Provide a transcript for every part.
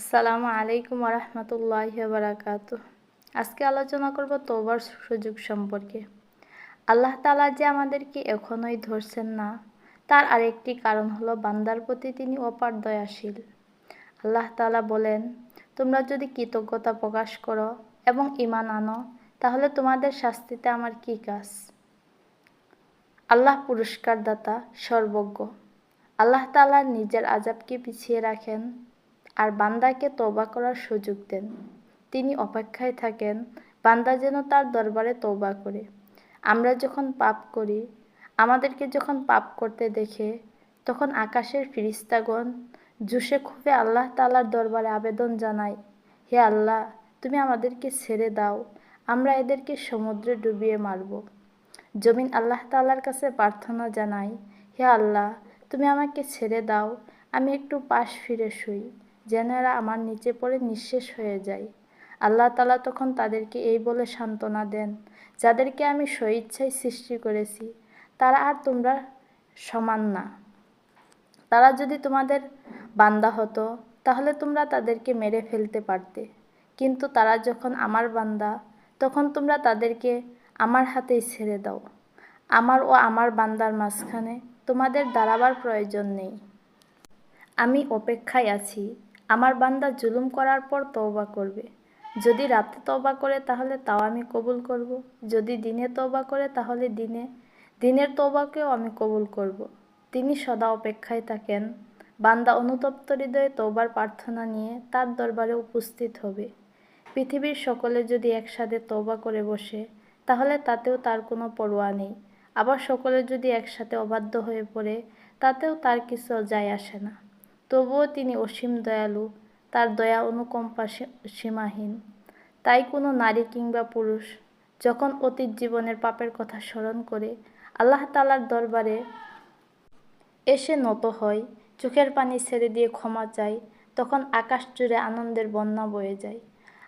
আসসালামু আলাইকুম রহমতুল্লাহ বারাকাত আজকে আলোচনা করব তোবার সুযোগ সম্পর্কে। আল্লাহ তালা যে আমাদেরকে এখনোই ধরছেন না, তার আরেকটি কারণ হলো বান্দার প্রতি তিনি অপার দয়াশীল আল্লাহ তালা বলেন, তোমরা যদি কৃতজ্ঞতা প্রকাশ করো এবং ইমান আনো, তাহলে তোমাদের শাস্তিতে আমার কী কাজ? আল্লাহ পুরস্কারদাতা, সর্বজ্ঞ। আল্লাহ তালা নিজের আজাবকে পিছিয়ে রাখেন আর বান্দাকে তৌবা করার সুযোগ দেন। তিনি অপেক্ষায় থাকেন, বান্দা যেন তার দরবারে তৌবা করে। আমরা যখন পাপ করি, আমাদেরকে যখন পাপ করতে দেখে, তখন আকাশের ফিরিস্তাগণ জুসে খুবই আল্লাহ তালার দরবারে আবেদন জানায়, হে আল্লাহ, তুমি আমাদেরকে ছেড়ে দাও, আমরা এদেরকে সমুদ্রে ডুবিয়ে মারব। জমিন আল্লাহ তালার কাছে প্রার্থনা জানাই হে আল্লাহ, তুমি আমাকে ছেড়ে দাও, আমি একটু পাশ ফিরে শুই। যেন এরা আমার নিচে পড়ে নিঃশেষ হয়ে যায়। আল্লাহ তালা তখন তাদেরকে এই বলে সান্ত্বনা দেন, যাদেরকে আমি স্বইচ্ছায় সৃষ্টি করেছি, তারা আর তোমরা সমান না। তারা যদি তোমাদের বান্দা হতো, তাহলে তোমরা তাদেরকে মেরে ফেলতে পারতে। কিন্তু তারা যখন আমার বান্দা, তখন তোমরা তাদেরকে আমার হাতেই ছেড়ে দাও। আমার ও আমার বান্দার মাঝখানে তোমাদের দাঁড়াবার প্রয়োজন নেই। আমি অপেক্ষায় আছি আমার বান্দা জুলুম করার পর তওবা করবে। যদি রাতে তওবা করে, তাহলে তাও আমি কবুল করব। যদি দিনে তওবা করে, তাহলে দিনে। দিনের তওবাকেও আমি কবুল করব। তিনি সদা অপেক্ষায় থাকেন। বান্দা অনুতপ্ত হৃদয়ে তওবার প্রার্থনা নিয়ে তার দরবারে উপস্থিত হবে। পৃথিবীর সকলে যদি একসাথে তওবা করে বসে, তাহলে তাতেও তার কোনো পরোয়া নেই। আবার সকলে যদি একসাথে অবাধ্য হয়ে পড়ে, তাতেও তার কিছু যায় আসে না। তবুও তিনি অসীম দয়ালু, তার দয়া অনুকম্পা সীমাহীন। তাই কোনো নারী কিংবা পুরুষ যখন অতীত জীবনের পাপের কথা স্মরণ করে, আল্লাহ তালার দরবারে এসে নত হয়, চোখের পানি ছেড়ে দিয়ে ক্ষমা চায়, তখন আকাশ জুড়ে আনন্দের বন্যা বয়ে যায়।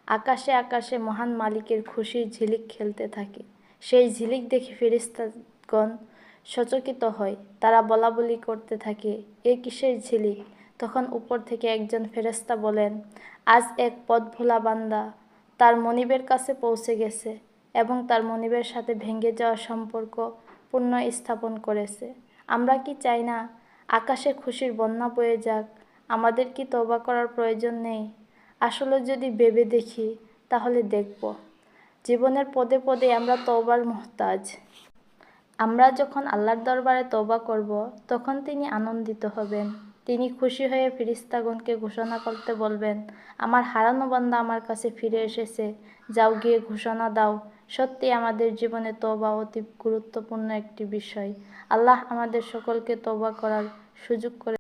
আকাশে আকাশে মহান মালিকের খুশির ঝিলিক খেলতে থাকে। সেই ঝিলিক দেখে ফেরিস্তাগণ সচকিত হয়। তারা বলা বলি করতে থাকে, এ কিসের ঝিলিক? তখন উপর থেকে একজন ফেরেস্তা বলেন, আজ এক পথ ভোলা বান্দা। তার মনিবের কাছে পৌঁছে গেছে এবং তার মনিবের সাথে ভেঙে যাওয়া সম্পর্ক পুণ্য স্থাপন করেছে। আমরা কি চাই না আকাশে খুশির বন্যা বয়ে যাক? আমাদের কি তবা করার প্রয়োজন নেই? আসলে যদি ভেবে দেখি, তাহলে দেখব। জীবনের পদে পদে আমরা তবার মহতাজ। আমরা যখন আল্লাহর দরবারে তবা করব, তখন তিনি আনন্দিত হবেন। তিনি খুশি হয়ে ফিরিস্তাগণকে ঘোষণা করতে বলবেন, আমার হারানো বান্দা আমার কাছে ফিরে এসেছে। যাও গিয়ে ঘোষণা দাও। সত্যি আমাদের জীবনে তবা অতি গুরুত্বপূর্ণ একটি বিষয়। আল্লাহ আমাদের সকলকে তবা করার সুযোগ করে